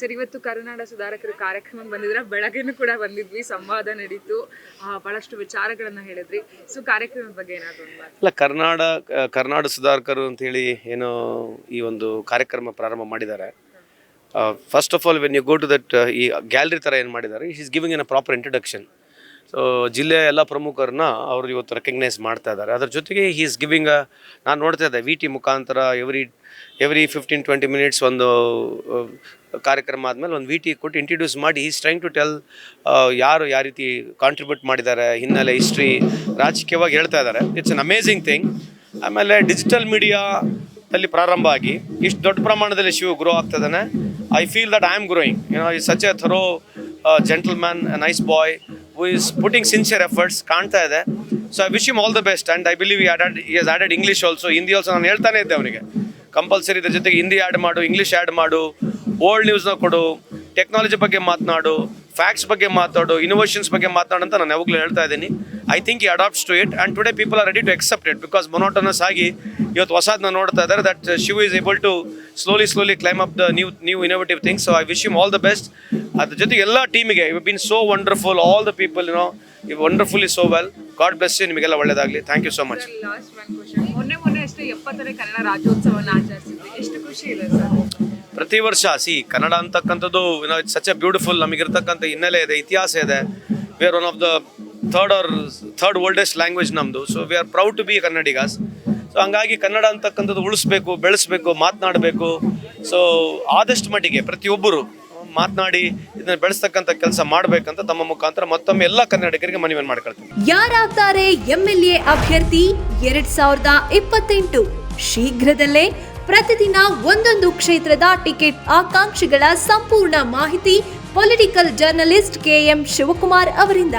Sir, ಇವತ್ತು ಕರುನಾಡ ಸುಧಾರಕರು ಕಾರ್ಯಕ್ರಮ ಬಂದಿದ್ರೆ ಬೆಳಗ್ಗೆನೂ ಕೂಡ ಬಂದಿದ್ವಿ, ಸಂವಾದ ನಡೀತು. ಬಹಳಷ್ಟು ವಿಚಾರಗಳನ್ನ ಹೇಳಿದ್ರಿ. ಸೊ, ಕಾರ್ಯಕ್ರಮದ ಬಗ್ಗೆ ಏನಾದರೂ ಇಲ್ಲ, ಕರ್ನಾಡ ಕರ್ನಾಡ ಸುಧಾರಕರು ಅಂತೇಳಿ ಏನು ಈ ಒಂದು ಕಾರ್ಯಕ್ರಮ ಪ್ರಾರಂಭ ಮಾಡಿದ್ದಾರೆ. First of all when you go to that ಈ ಗ್ಯಾಲರಿ ಥರ ಏನು ಮಾಡಿದ್ದಾರೆ is giving an a proper introduction so ಜಿಲ್ಲೆಯ ಎಲ್ಲ ಪ್ರಮುಖರನ್ನ ಅವರು ಇವತ್ತು ರೆಕಗ್ನೈಸ್ ಮಾಡ್ತಾ ಇದ್ದಾರೆ. ಅದ್ರ ಜೊತೆಗೆ ಈಸ್ ಗಿವಿಂಗ್ ನಾನು ನೋಡ್ತಾ ಇದ್ದೆ ವಿ ಟಿ ಮುಖಾಂತರ every every fifteen twenty minutes ಒಂದು ಕಾರ್ಯಕ್ರಮ ಆದಮೇಲೆ ಒಂದು ವಿ ಟಿ ಕೊಟ್ಟು ಇಂಟ್ರಡ್ಯೂಸ್ ಮಾಡಿ ಈಸ್ ಟ್ರೈಂಗ್ ಟು ಟೆಲ್ ಯಾರು ಯಾವ ರೀತಿ ಕಾಂಟ್ರಿಬ್ಯೂಟ್ ಮಾಡಿದ್ದಾರೆ, ಹಿನ್ನೆಲೆ ಹಿಸ್ಟ್ರಿ ರಾಜಕೀಯವಾಗಿ ಹೇಳ್ತಾ ಇದ್ದಾರೆ. ಇಟ್ಸ್ ಅನ್ ಅಮೇಝಿಂಗ್ ಥಿಂಗ್ ಆಮೇಲೆ ಡಿಜಿಟಲ್ ಮೀಡಿಯಾದಲ್ಲಿ ಪ್ರಾರಂಭ ಆಗಿ, ಇಷ್ಟು ದೊಡ್ಡ ಪ್ರಮಾಣದಲ್ಲಿ Shiva grow ಆಗ್ತದಾನೆ I feel that I am growing you know he such a thorough gentleman nice boy is putting sincere efforts ಕಾಣ್ತಾ ಇದೆ. So I wish him all the best and I believe add is added English also Hindi also ನಾನು ಹೇಳ್ತಾನೆ ಇದ್ದೆ ಅವನಿಗೆ. Compulsory ಇದ್ರ ಜೊತೆಗೆ Hindi add ಮಾಡು English add ಮಾಡು ಓಲ್ಡ್ ನ್ಯೂಸ್ನ ಕೊಡು ಟೆಕ್ನಾಲಜಿ ಬಗ್ಗೆ ಮಾತನಾಡು ಫ್ಯಾಕ್ಟ್ಸ್ ಬಗ್ಗೆ ಮಾತಾಡು ಇನೋವೇಷನ್ಸ್ ಬಗ್ಗೆ ಮಾತನಾಡು ಅಂತ ನಾನು ಯಾವಾಗಲೂ ಹೇಳ್ತಾ ಇದ್ದೀನಿ. I think he adapts to it and today people are ready to accept it because monotonous ಆಗಿ ಇವತ್ತು ಹೊಸದನ್ನ ನೋಡ್ತಾ ಇದ್ದಾರೆ that Shiv is able to slowly slowly climb up the new new innovative things so I wish you all the best ಅದ್ರ ಜೊತೆಗೆ ಎಲ್ಲ ಟೀಮಿಗೆ you been so wonderful all the people you know you is so well God bless you ನಿಮಗೆಲ್ಲ ಒಳ್ಳೇದಾಗಲಿ. Thank you so much last one question ಮೊನ್ನೆ ಮೊನ್ನೆ ಅಷ್ಟೇ ಎಪ್ಪತ್ತನೇ ಕನ್ನಡ ರಾಜ್ಯೋತ್ಸವನ ಆಚರಿಸಿದ್ವಿ. ಎಷ್ಟು ಖುಷಿ ಇದೆ ಸರ್? ಪ್ರತಿ ವರ್ಷ ಸಿ ಕನ್ನಡ ಅಂತಕ್ಕಂಥದ್ದು ಸಚ್ ಎ ಬ್ಯೂಟಿಫುಲ್ ನಮಗಿರ್ತಕ್ಕಂಥ ಹಿನ್ನೆಲೆ ಇದೆ ಇತಿಹಾಸ ಇದೆ. We are one of the third are third oldest language ನಮ್ಮದು so we are proud to be Kannadigas so ಹಂಗಾಗಿ ಕನ್ನಡ ಅಂತಕ್ಕಂಥದ್ದು ಉಳಿಸ್ಬೇಕು, ಬೆಳೆಸ್ಬೇಕು, ಮಾತನಾಡಬೇಕು. ಸೊ ಆದಷ್ಟು ಮಟ್ಟಿಗೆ ಪ್ರತಿಯೊಬ್ಬರು ಮಾತನಾಡಿ ಇದನ್ನ ಬೆಳೆಸ್ತಕ್ಕಂಥ ಕೆಲಸ ಮಾಡಬೇಕಂತ ತಮ್ಮ ಮುಖಾಂತರ ಮತ್ತೊಮ್ಮೆ ಎಲ್ಲ ಕನ್ನಡಿಗರಿಗೆ ಮನವಿ ಮಾಡ್ಕೊಳ್ತೀನಿ. ಯಾರಾಗ್ತಾರೆ ಎಂಎಲ್ಎ ಅಭ್ಯರ್ಥಿ ಎರಡ್ ಸಾವಿರದ ಇಪ್ಪತ್ತೆಂಟು. ಶೀಘ್ರದಲ್ಲೇ ಪ್ರತಿದಿನ ಒಂದೊಂದು ಕ್ಷೇತ್ರದ ಟಿಕೆಟ್ ಆಕಾಂಕ್ಷಿಗಳ ಸಂಪೂರ್ಣ ಮಾಹಿತಿ ಪೊಲಿಟಿಕಲ್ ಜರ್ನಲಿಸ್ಟ್ ಕೆಎಂ ಶಿವಕುಮಾರ್ ಅವರಿಂದ.